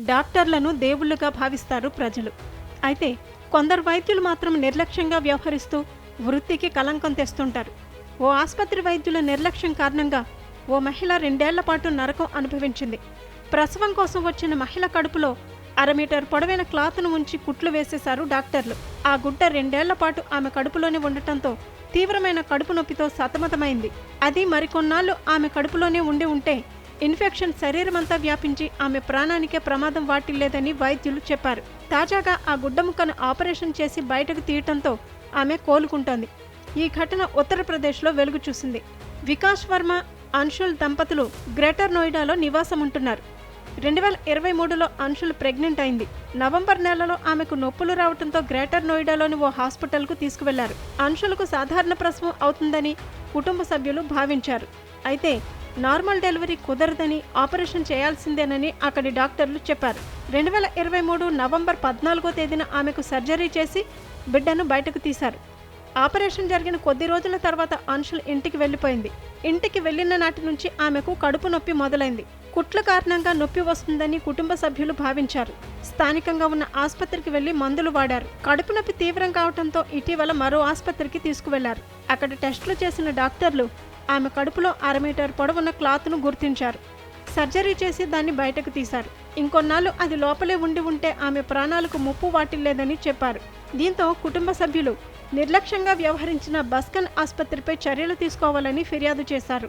డాక్టర్లను దేవుళ్ళుగా భావిస్తారు ప్రజలు. అయితే కొందరు వైద్యులు మాత్రం నిర్లక్ష్యంగా వ్యవహరిస్తూ వృత్తికి కలంకం తెస్తుంటారు. ఓ ఆసుపత్రి వైద్యుల నిర్లక్ష్యం కారణంగా ఓ మహిళ రెండేళ్ళ పాటు నరకం అనుభవించింది. ప్రసవం కోసం వచ్చిన మహిళ కడుపులో అర మీటర్ పొడవైన క్లాత్ను ఉంచి కుట్లు వేసేశారు డాక్టర్లు. ఆ గుడ్డ రెండేళ్ళ పాటు ఆమె కడుపులోనే ఉండటంతో తీవ్రమైన కడుపు నొప్పితో సతమతమైంది. అది మరికొన్నాళ్ళు ఆమె కడుపులోనే ఉండి ఉంటే ఇన్ఫెక్షన్ శరీరమంతా వ్యాపించి ఆమె ప్రాణానికే ప్రమాదం వాటిల్లేదని వైద్యులు చెప్పారు. తాజాగా ఆ గుడ్డ ముక్కను ఆపరేషన్ చేసి బయటకు తీయటంతో ఆమె కోలుకుంటోంది. ఈ ఘటన ఉత్తరప్రదేశ్లో వెలుగు చూసింది. వికాస్ వర్మ అన్షుల్ దంపతులు గ్రేటర్ నోయిడాలో నివాసం ఉంటున్నారు రెండు వేల ఇరవై మూడులో అంశుల్ ప్రెగ్నెంట్ అయింది. నవంబర్ నెలలో ఆమెకు నొప్పులు రావడంతో గ్రేటర్ నోయిడాలోని ఓ హాస్పిటల్కు తీసుకువెళ్ళారు. అంశులకు సాధారణ ప్రసవం అవుతుందని కుటుంబ సభ్యులు భావించారు. అయితే నార్మల్ డెలివరీ కుదరదని ఆపరేషన్ చేయాల్సిందేనని అక్కడి డాక్టర్లు చెప్పారు. రెండు వేల ఇరవై మూడు నవంబర్ పద్నాలుగో తేదీన ఆమెకు సర్జరీ చేసి బిడ్డను బయటకు తీశారు. ఆపరేషన్ జరిగిన కొద్ది రోజుల తర్వాత అంశుల్ ఇంటికి వెళ్ళిపోయింది. ఇంటికి వెళ్ళిన నాటి నుంచి ఆమెకు కడుపు నొప్పి మొదలైంది. కుట్ల కారణంగా నొప్పి వస్తుందని కుటుంబ సభ్యులు భావించారు. స్థానికంగా ఉన్న ఆసుపత్రికి వెళ్ళి మందులు వాడారు. కడుపు నొప్పి తీవ్రం కావడంతో ఇటీవల మరో ఆసుపత్రికి తీసుకువెళ్ళారు. అక్కడ టెస్టులు చేసిన డాక్టర్లు ఆమె కడుపులో అర మీటర్ పొడవున్న క్లాత్ను గుర్తించారు. సర్జరీ చేసి దాన్ని బయటకు తీశారు. ఇంకొన్నాళ్ళు అది లోపలే ఉండి ఉంటే ఆమె ప్రాణాలకు ముప్పు వాటిల్లేదని చెప్పారు. దీంతో కుటుంబ సభ్యులు నిర్లక్ష్యంగా వ్యవహరించిన బస్కన్ ఆసుపత్రిపై చర్యలు తీసుకోవాలని ఫిర్యాదు చేశారు.